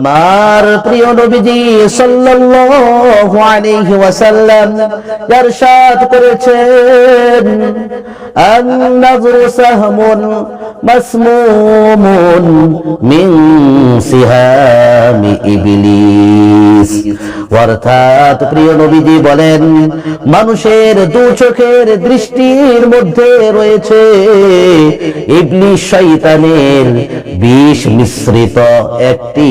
আমার প্রিয় নবীজি সাল্লাল্লাহু আলাইহি ওয়াসাল্লাম ইরশাদ করেছেন আন-নাযরু সাহমুন মাসমুমুন মিন সিহামি ইবলিস। অর্থাৎ প্রিয় নবীজি বলেন, মানুষের দু চোখের দৃষ্টির মধ্যে রয়েছে ইবলিস শয়তানের বিষ মিশ্রিত একটি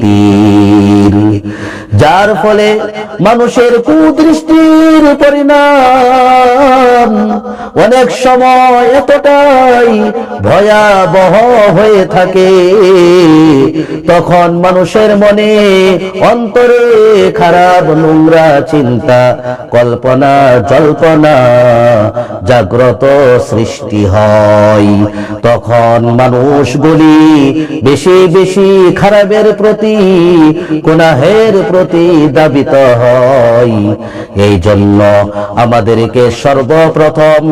তীর। যার ফলে মানুষের কুদৃষ্টির পরিণাম অনেক সময় এতটাই ভয়াবহ হয়ে থাকে। তখন মানুষের মনে অন্তরে খারাপ নোংরা চিন্তা, কল্পনা, জল্পনা, জাগ্রত সৃষ্টি হয়। তখন মানুষগুলি বেশি বেশি খারাপের প্রতি, গুনাহের প্রতি দাবিত হয়। এই জন্য আমাদেরকে সর্বপ্রথম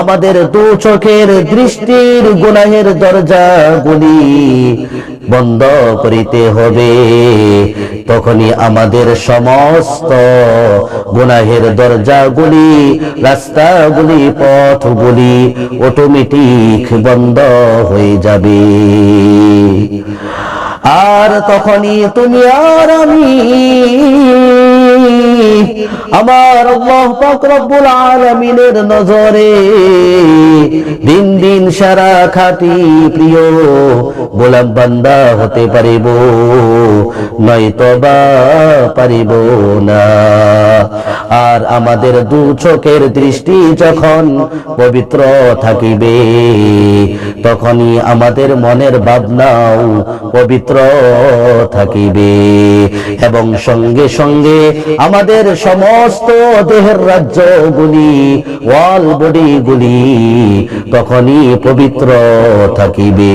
আমাদের দু চোখের দৃষ্টির গুনাহের দরজাগুলি বন্ধ করিতে হবে। তখনই আমাদের সমস্ত গুনাহের দরজাগুলি রাস্তাগুলি, পথগুলি অটোমেটিক বন্ধ হয়ে যাবে। আর তখনই তুমি আর আমি আমার আল্লাহ পাক রব্বুল আলামিনের নজরে দিন দিন সারা খাটি প্রিয় গোলাম বান্দা হতে পারিব নয়তো বা পারিব না। আর আমাদের দু চোখের দৃষ্টি যখন পবিত্র থাকিবে, তখনই আমাদের মনের ভাবনাও পবিত্র থাকিবে। এবং সঙ্গে সঙ্গে আমাদের সমস্ত দেহের রাজ্য গুলি ওয়াল বডি গুলি তখনই পবিত্র থাকিবে।